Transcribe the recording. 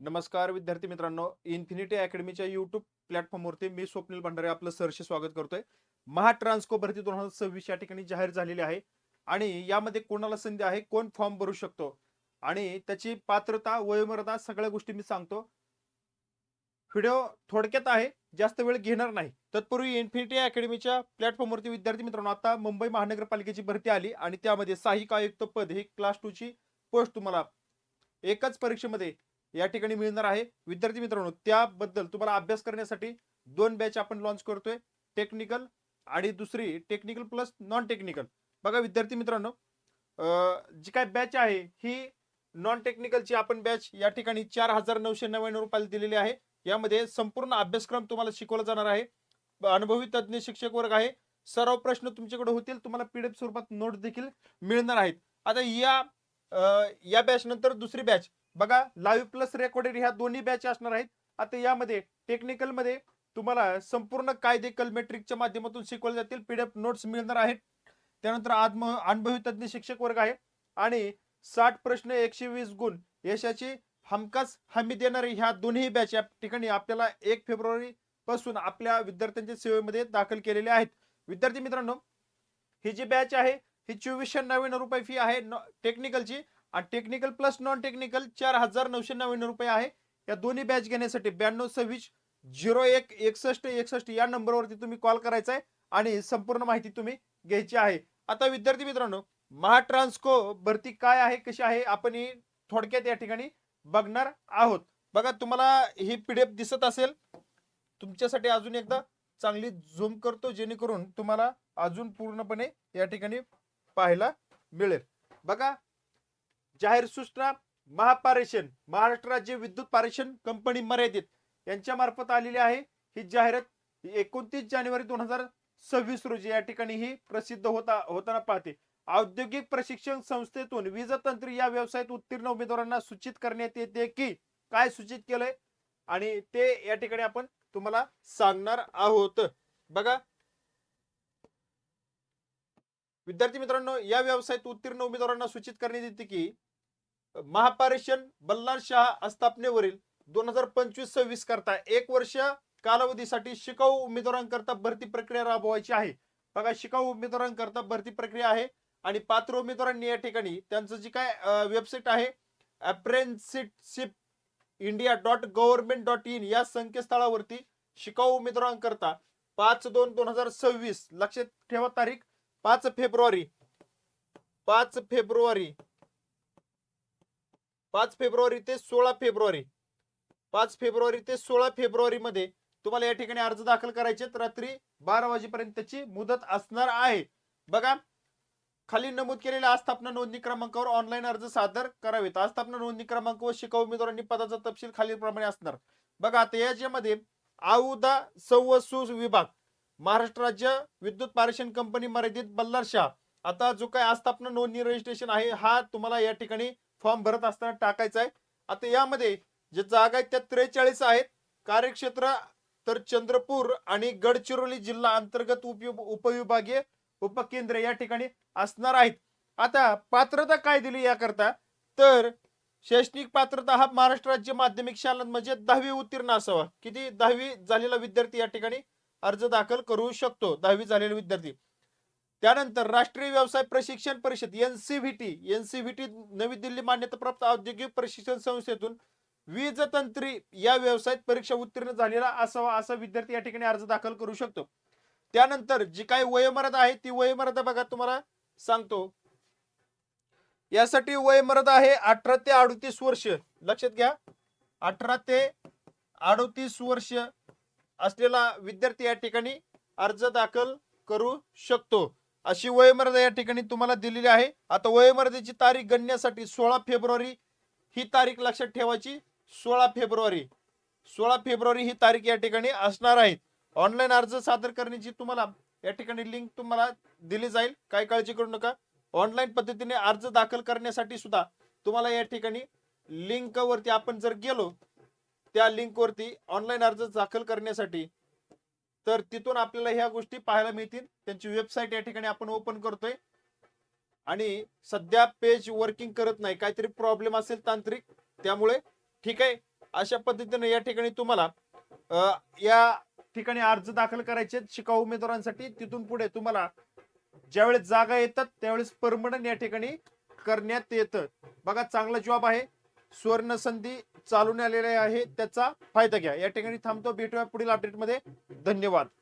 नमस्कार विद्यार्थी मित्रांनो इन्फिनिटी अकॅडमीच्या युट्यूब प्लॅटफॉर्मवरती मी स्वप्नील भंडारे आपलं सरसे स्वागत करतोय. महा ट्रान्सको भरती दोन हजार सव्वीस या ठिकाणी जाहीर झालेली आहे. आणि यामध्ये कोणाला संधी आहे कोण फॉर्म भरू शकतो? आणि त्याची पात्रता वयोमर्यादा सगळ्या गोष्टी मी सांगतो. व्हिडिओ थोडक्यात आहे जास्त वेळ घेणार नाही. तत्पूर्वी इन्फिनिटी अकॅडमीच्या प्लॅटफॉर्मवरती विद्यार्थी मित्रांनो आता मुंबई महानगरपालिकेची भरती आली आणि त्यामध्ये सहाय्यक आयुक्त पद ही क्लास टू ची पोस्ट तुम्हाला. एकाच परीक्षेमध्ये या ठिकाणी मिळणार आहे. विद्यार्थी मित्रांनो त्याबद्दल तुम्हाला अभ्यास करण्यासाठी दोन बॅच आपण लॉन्च करतोय. टेक्निकल आणि दुसरी टेक्निकल प्लस नॉन टेक्निकल बघा विद्यार्थी मित्रांनो जी काय बॅच आहे ही नॉन टेक्निकलची आपण बॅच या ठिकाणी चार हजार नऊशे नव्याण्णव रुपयाला दिलेली आहे. यामध्ये संपूर्ण अभ्यासक्रम तुम्हाला शिकवला जाणार आहे. अनुभवी तज्ज्ञ शिक्षक वर्ग आहे. सर्व प्रश्न तुमच्याकडे होतील तुम्हाला पीडीएफ स्वरूपात नोट देखील मिळणार आहेत. आता या आ, या बॅच नंतर दुसरी बॅच बघा लाईव्ह प्लस रेकॉर्डेड ह्या दोन्ही बॅच असणार आहेत. आता यामध्ये टेक्निकलमध्ये तुम्हाला संपूर्ण कायदे कलमेट्रिकच्या माध्यमातून शिकवले जातील. पीडीएफ नोट्स मिळणार आहेत. त्यानंतर आत्म अनुभवी तज्ज्ञ शिक्षक वर्ग आहे. आणि साठ प्रश्न एकशे वीस गुण यशाची हमखास हमी देणारे ह्या दोन्ही बॅच या ठिकाणी आपल्याला एक फेब्रुवारी पासून आपल्या विद्यार्थ्यांच्या सेवेमध्ये दाखल केलेले आहेत. विद्यार्थी मित्रांनो ही जी बॅच आहे ही चोवीसशे नव्याण्णव रुपये फी आहे. टेक्निकलची आणि टेक्निकल प्लस नॉन टेक्निकल चार हजार नऊशे नव्याण्णव रुपये आहे. या दोन्ही बॅच घेण्यासाठी ब्याण्णव सव्वीस झिरो एक एकसष्ट एकसष्ट या नंबरवरती तुम्ही कॉल करायचा आहे आणि संपूर्ण माहिती तुम्ही घ्यायची आहे. आता विद्यार्थी मित्रांनो महाट्रान्सको भरती काय आहे कशी आहे आपण ही थोडक्यात या ठिकाणी बघणार आहोत. बघा तुम्हाला ही पीडीएफ दिसत असेल. तुमच्यासाठी अजून एकदा चांगली झूम करतो जेणेकरून तुम्हाला अजून पूर्णपणे या ठिकाणी पाहायला मिळेल. बघा जाहीर सूचना महापारेषण महाराष्ट्र राज्य विद्युत पारेषण कंपनी मर्यादित यांच्या मार्फत आलेली आहे. ही जाहिरात एकोणतीस जानेवारी दोन हजार सव्वीस रोजी या ठिकाणी ही प्रसिद्ध होता होताना पाहते. औद्योगिक प्रशिक्षण संस्थेतून वीज तंत्र या व्यवसायात उत्तीर्ण उमेदवारांना सूचित करण्यात येते की काय सूचित केलंय? आणि ते या ठिकाणी आपण तुम्हाला सांगणार आहोत. बघा. विद्यार्थी मित्रांनो या व्यवसायात उत्तीर्ण उमेदवारांना सूचित करण्यात येते की महापारेषण बल्लाळ शाह आस्थापनेवरील दोन हजार पंचवीस सव्वीस करता एक वर्ष कालावधीसाठी शिकाऊ उमेदवारांकरता भरती प्रक्रिया राबवायची आहे. बघा शिकाऊ उमेदवारांकरता भरती प्रक्रिया आहे आणि पात्र उमेदवारांनी या ठिकाणी त्यांचं जी काय वेबसाईट आहे apprenticeship India dot government dot in या संकेतस्थळावरती शिकाऊ उमेदवारांकरता पाच दोन दोन हजार सव्वीस लक्षात ठेवा तारीख पाच फेब्रुवारी पाच फेब्रुवारी पाच फेब्रुवारी ते सोळा फेब्रुवारी. पाच फेब्रुवारी ते सोळा फेब्रुवारी मध्ये तुम्हाला या ठिकाणी अर्ज दाखल करायचे रात्री बारा वाजेपर्यंत त्याची मुदत असणार आहे. बघा खाली नमूद केलेल्या आस्थापना नोंदणी क्रमांकावर ऑनलाईन अर्ज सादर करावेत. आस्थापना नोंदणी क्रमांक व शिकाऊ उमेदवारांनी पदाचा तपशील खालीलप्रमाणे असणार. बघा आता याच्यामध्ये आउदा सव्वसू विभाग महाराष्ट्र राज्य विद्युत पारेषण कंपनी मर्यादित बल्लारशाह. आता जो काय आस्थापना नोंदणी रजिस्ट्रेशन आहे हा तुम्हाला या ठिकाणी फॉर्म भरत असताना टाकायचा आहे. आता यामध्ये जे जागा आहेत त्या त्रेचाळीस आहेत. कार्यक्षेत्र तर चंद्रपूर आणि गडचिरोली जिल्हा अंतर्गत उप उपविभागीय उपकेंद्र या ठिकाणी असणार आहेत. आता पात्रता काय दिली याकरता? तर शैक्षणिक पात्रता हा महाराष्ट्र राज्य माध्यमिक शाळा म्हणजे दहावी उत्तीर्ण असावा. किती? दहावी झालेला विद्यार्थी या ठिकाणी अर्ज दाखल करू शकतो. दहावी झालेला विद्यार्थी. त्यानंतर राष्ट्रीय व्यवसाय प्रशिक्षण परिषद एनसीव्हीटी एनसीव्हीटी नवी दिल्ली मान्यताप्राप्त औद्योगिक प्रशिक्षण संस्थेतून वीज तंत्री या व्यवसायात परीक्षा उत्तीर्ण झालेला असावा असा विद्यार्थी या ठिकाणी अर्ज दाखल करू शकतो. त्यानंतर जी काही वयोमर्यादा आहे ती वयोमर्यादा बघा तुम्हाला सांगतो. यासाठी वयोमर्यादा आहे अठरा ते अडतीस वर्ष. लक्षात घ्या अठरा ते अडतीस वर्ष असलेला विद्यार्थी या ठिकाणी अर्ज दाखल करू शकतो. अशी वयोमर्यादा या ठिकाणी तुम्हाला दिलेली आहे. आता वयोमर्यादेची तारीख गणण्यासाठी सोळा फेब्रुवारी ही तारीख लक्षात ठेवायची. सोळा फेब्रुवारी सोळा फेब्रुवारी ही तारीख या ठिकाणी असणार आहे. ऑनलाईन अर्ज सादर करण्याची तुम्हाला या ठिकाणी लिंक तुम्हाला दिली जाईल. काय काळजी करू नका. ऑनलाईन पद्धतीने अर्ज दाखल करण्यासाठी सुद्धा तुम्हाला या ठिकाणी लिंकवरती आपण जर गेलो त्या लिंकवरती ऑनलाईन अर्ज दाखल करण्यासाठी तर तिथून आपल्याला ह्या गोष्टी पाहायला मिळतील. त्यांची वेबसाईट या ठिकाणी आपण ओपन करतोय. आणि सध्या पेज वर्किंग करत नाही. काहीतरी प्रॉब्लेम असेल तांत्रिक त्यामुळे ठीक आहे. अशा पद्धतीने या ठिकाणी तुम्हाला या ठिकाणी अर्ज दाखल करायचे शिकाऊ उमेदवारांसाठी. तिथून पुढे तुम्हाला ज्यावेळेस जागा येतात त्यावेळेस परमनंट या ठिकाणी करण्यात येतं. बघा चांगला जॉब आहे. सुवर्ण संधी चालून आलेली आहे. त्याचा फायदा घ्या. या ठिकाणी थांबतो. भेटूया पुढील अपडेटमध्ये धन्यवाद.